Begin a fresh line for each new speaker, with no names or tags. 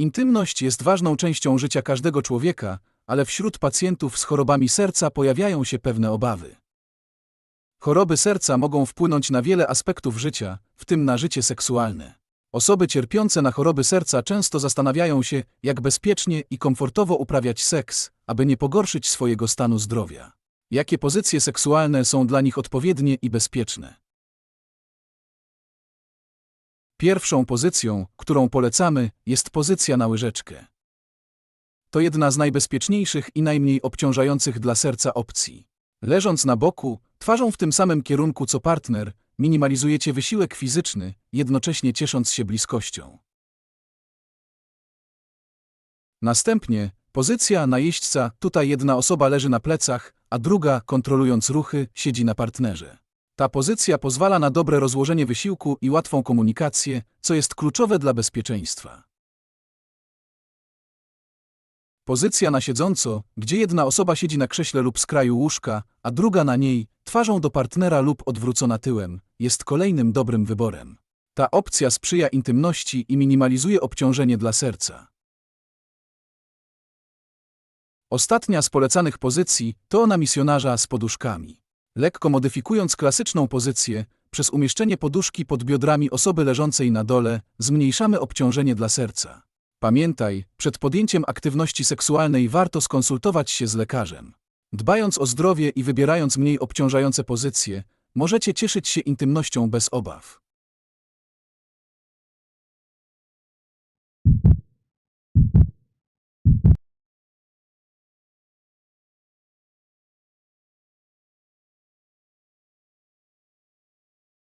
Intymność jest ważną częścią życia każdego człowieka, ale wśród pacjentów z chorobami serca pojawiają się pewne obawy. Choroby serca mogą wpłynąć na wiele aspektów życia, w tym na życie seksualne. Osoby cierpiące na choroby serca często zastanawiają się, jak bezpiecznie i komfortowo uprawiać seks, aby nie pogorszyć swojego stanu zdrowia. Jakie pozycje seksualne są dla nich odpowiednie i bezpieczne? Pierwszą pozycją, którą polecamy, jest pozycja na łyżeczkę. To jedna z najbezpieczniejszych i najmniej obciążających dla serca opcji. Leżąc na boku, twarzą w tym samym kierunku co partner, minimalizujecie wysiłek fizyczny, jednocześnie ciesząc się bliskością. Następnie, pozycja najeźdźca, tutaj jedna osoba leży na plecach, a druga, kontrolując ruchy, siedzi na partnerze. Ta pozycja pozwala na dobre rozłożenie wysiłku i łatwą komunikację, co jest kluczowe dla bezpieczeństwa. Pozycja na siedząco, gdzie jedna osoba siedzi na krześle lub skraju łóżka, a druga na niej, twarzą do partnera lub odwrócona tyłem, jest kolejnym dobrym wyborem. Ta opcja sprzyja intymności i minimalizuje obciążenie dla serca. Ostatnia z polecanych pozycji to ona misjonarza z poduszkami. Lekko modyfikując klasyczną pozycję, przez umieszczenie poduszki pod biodrami osoby leżącej na dole, zmniejszamy obciążenie dla serca. Pamiętaj, przed podjęciem aktywności seksualnej warto skonsultować się z lekarzem. Dbając o zdrowie i wybierając mniej obciążające pozycje, możecie cieszyć się intymnością bez obaw.